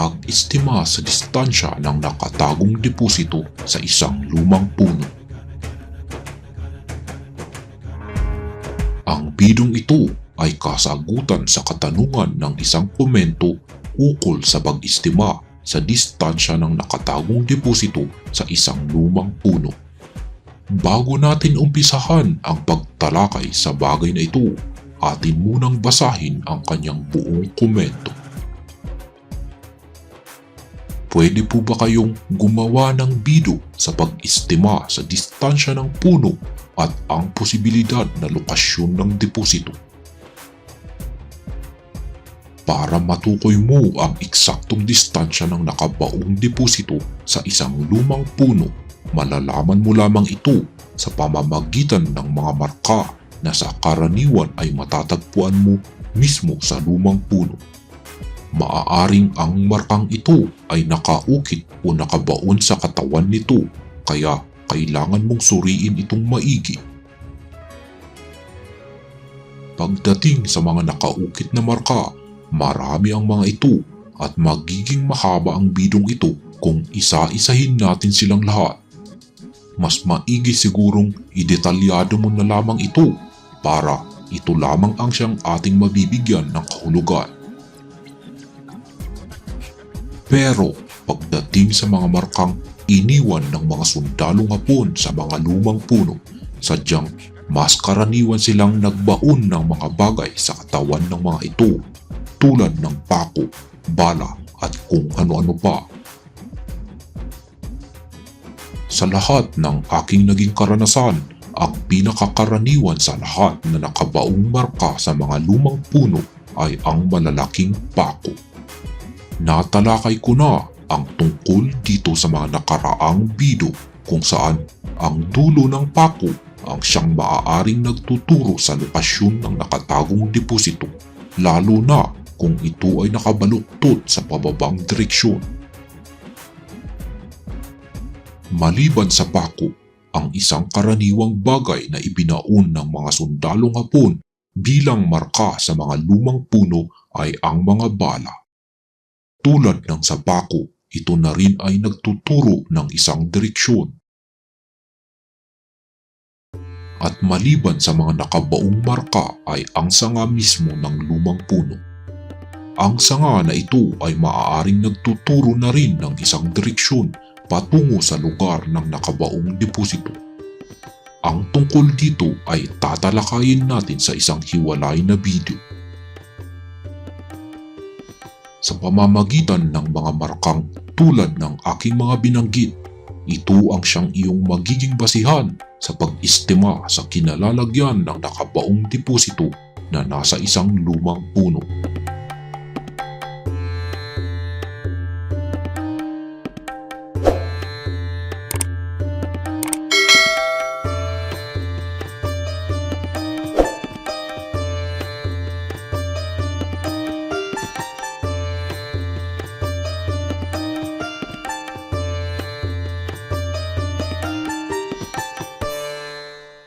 pag-estima sa distansya ng nakatagong deposito sa isang lumang puno. Ang bidong ito ay kasagutan sa katanungan ng isang komento ukol sa pag-estima sa distansya ng nakatagong deposito sa isang lumang puno. Bago natin umpisahan ang pagtalakay sa bagay na ito, atin munang basahin ang kanyang buong komento. Pwede po ba kayong gumawa ng bido sa pag-estima sa distansya ng puno at ang posibilidad na lokasyon ng deposito? Para matukoy mo ang eksaktong distansya ng nakabaong deposito sa isang lumang puno, malalaman mo lamang ito sa pamamagitan ng mga marka na sa karaniwan ay matatagpuan mo mismo sa lumang puno. Maaaring ang markang ito ay nakaukit o nakabaon sa katawan nito kaya kailangan mong suriin itong maigi. Pagdating sa mga nakaukit na marka, marami ang mga ito at magiging mahaba ang bidong ito kung isa-isahin natin silang lahat. Mas maigi sigurong idetalyado mo na lamang ito para ito lamang ang siyang ating mabibigyan ng kahulugan. Pero pagdating sa mga markang iniwan ng mga sundalong hapon sa mga lumang puno, sadyang mas karaniwan silang nagbaon ng mga bagay sa katawan ng mga ito tulad ng pako, bala at kung ano-ano pa. Sa lahat ng aking naging karanasan, ang pinakakaraniwan sa lahat na nakabaong marka sa mga lumang puno ay ang malalaking pako. Natalakay ko na ang tungkol dito sa mga nakaraang bido kung saan ang dulo ng pako ang siyang maaaring nagtuturo sa lokasyon ng nakatagong deposito lalo na kung ito ay nakabaluktot sa pababang direksyon. Maliban sa pako, ang isang karaniwang bagay na ibinaon ng mga sundalong hapon bilang marka sa mga lumang puno ay ang mga bala. Tulad ng sa pako, ito na rin ay nagtuturo ng isang direksyon. At maliban sa mga nakabaong marka ay ang sanga mismo ng lumang puno. Ang sanga na ito ay maaaring nagtuturo na rin ng isang direksyon patungo sa lugar ng nakabaong deposito. Ang tungkol dito ay tatalakayin natin sa isang hiwalay na video. Sa pamamagitan ng mga markang tulad ng aking mga binanggit, ito ang siyang iyong magiging basihan sa pag-estima sa kinalalagyan ng nakabaong deposito na nasa isang lumang puno.